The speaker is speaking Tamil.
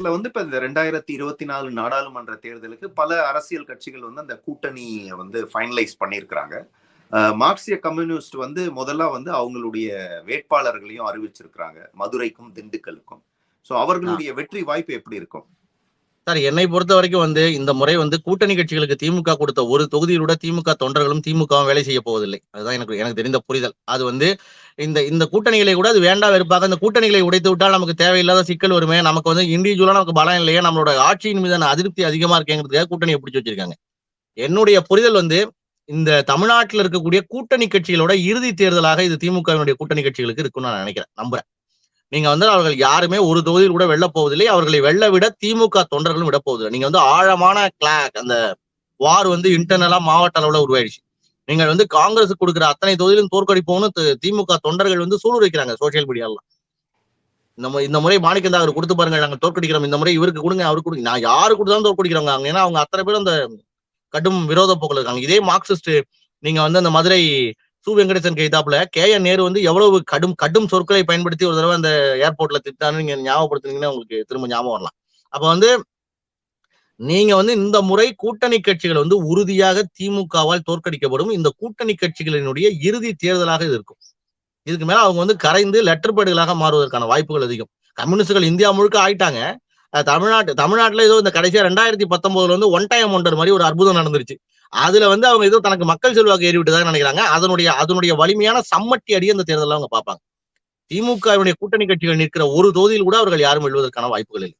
தமிழகத்துல வந்து இப்ப இந்த ரெண்டாயிரத்தி இருபத்தி நாலு நாடாளுமன்ற தேர்தலுக்கு பல அரசியல் கட்சிகள் வந்து அந்த கூட்டணியை வந்து ஃபைனலைஸ் பண்ணியிருக்கிறாங்க மார்க்சிய கம்யூனிஸ்ட் வந்து முதல்ல வந்து அவங்களுடைய வேட்பாளர்களையும் அறிவிச்சிருக்கிறாங்க. மதுரைக்கும் திண்டுக்கலுக்கும் சோ அவர்களுடைய வெற்றி வாய்ப்பு எப்படி இருக்கும்? சார் என்னை பொறுத்த வரைக்கும் வந்து இந்த முறை வந்து கூட்டணி கட்சிகளுக்கு திமுக கொடுத்த ஒரு தொகுதியிலூட திமுக தொண்டர்களும் திமுகவும் வேலை செய்ய போவதில்லை. அதுதான் எனக்கு எனக்கு தெரிந்த புரிதல். அது வந்து இந்த இந்த கூட்டணிகளை கூட அது வேண்டாம் வெறுப்பாக இந்த கூட்டணிகளை உடைத்து விட்டால் நமக்கு தேவையில்லாத சிக்கல் வருமே நமக்கு வந்து இண்டிவிஜுவலா நமக்கு பலம் இல்லையே நம்மளோட ஆட்சியின் மீதான அதிருப்தி அதிகமா இருக்கேங்கிறதுக்காக கூட்டணியை பிடிச்சி வச்சிருக்காங்க. என்னுடைய புரிதல் வந்து இந்த தமிழ்நாட்டில் இருக்கக்கூடிய கூட்டணி கட்சிகளோட இறுதி தேர்தலாக இது திமுகவினுடைய கூட்டணி கட்சிகளுக்கு இருக்கும்னு நான் நினைக்கிறேன் நம்புறேன். நீங்க வந்து அவர்கள் யாருமே ஒரு தொகுதியில் கூட வெல்ல போவதில்லை அவர்களை வெல்ல விட திமுக தொண்டர்களும் விட போவதில்லை. நீங்க வந்து ஆழமான கிளாக் அந்த வார் வந்து இன்டர்னலா மாவட்ட அளவுல உருவாயிடுச்சு. நீங்கள் வந்து காங்கிரஸ் கொடுக்குற அத்தனை தொகுதியிலும் தோற்கடிப்போம்னு திமுக தொண்டர்கள் வந்து சூடு வைக்கிறாங்க சோசியல் மீடியால இந்த இந்த முறை மாணிக்கந்தா அவர் கொடுத்து பாருங்க நாங்க தோற்கடிக்கிறோம். இந்த முறை இவருக்கு கொடுங்க அவருக்கு கொடுங்க. நான் யாரு கொடுத்தாலும் தோற்கடிக்கிறவங்க அங்க ஏன்னா அவங்க அத்தனை பேரும் அந்த கடும் விரோத போக்கில் இருக்காங்க. இதே மார்க்சிஸ்ட் நீங்க வந்து அந்த மதுரை சு. வெங்கடேசன் கைதாப்புல கே. என். நேரு வந்து எவ்வளவு கடும் கடும் சொற்களை பயன்படுத்தி ஒரு தடவை அந்த ஏர்போர்ட்ல திட்டான்னு நீங்க ஞாபகப்படுத்துனீங்கன்னா உங்களுக்கு திரும்ப ஞாபகம் வரலாம். அப்ப வந்து நீங்க வந்து இந்த முறை கூட்டணி கட்சிகள் வந்து உறுதியாக திமுகவால் தோற்கடிக்கப்படும் இந்த கூட்டணி கட்சிகளினுடைய இறுதி தேர்தலாக இது இருக்கும். இதுக்கு மேல அவங்க வந்து கரைந்து லெட்டர் பேடுகளாக மாறுவதற்கான வாய்ப்புகள் அதிகம். கம்யூனிஸ்டுகள் இந்தியா முழுக்க ஆயிட்டாங்க. தமிழ்நாட்டு தமிழ்நாட்டுல ஏதோ இந்த கடைசியா ரெண்டாயிரத்தி பத்தொன்பதுல வந்து ஒன் டைம் ஒன்றர் மாதிரி ஒரு அற்புதம் நடந்துருச்சு. அதுல வந்து அவங்க ஏதோ தனக்கு மக்கள் செல்வாக்கு ஏறிவிட்டதாக நினைக்கிறாங்க. அதனுடைய அதனுடைய வலிமையான சம்மட்டி அடி அந்த தேர்தலில் அவங்க பார்ப்பாங்க. திமுகவினுடைய கூட்டணி கட்சிகள் நிற்கிற ஒரு தொகுதியில் கூட அவர்கள் யாரும் வெல்வதற்கான வாய்ப்புகள் இல்லை.